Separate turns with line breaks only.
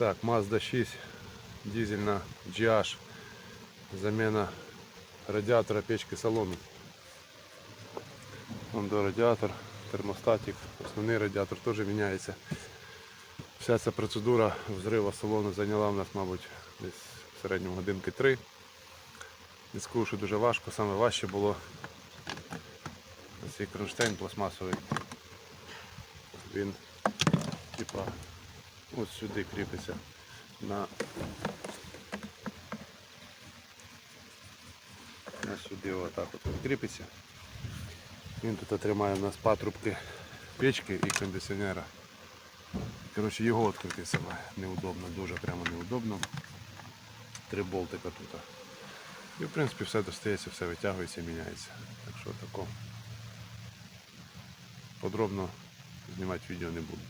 Так, Mazda 6, дизельна GH, замена радиатора печки салону. Вон до термостатик, основний радіатор теж міняється. Вся ця процедура взриву салону зайняла в нас, мабуть, десь в середньому годинки 3. Не скажу, що дуже важко, саме важче було цей кронштейн пластмасовий. Він типа ось сюди кріпиться на, на сюди отак от він кріпиться. Він тут тримає у нас патрубки печки і кондиціонера. Коротше, його відкрити саме неудобно, дуже прямо неудобно. Три болтика тут. І в принципі все достається, все витягується міняється. Так що тако. Подробно знімати відео не буду.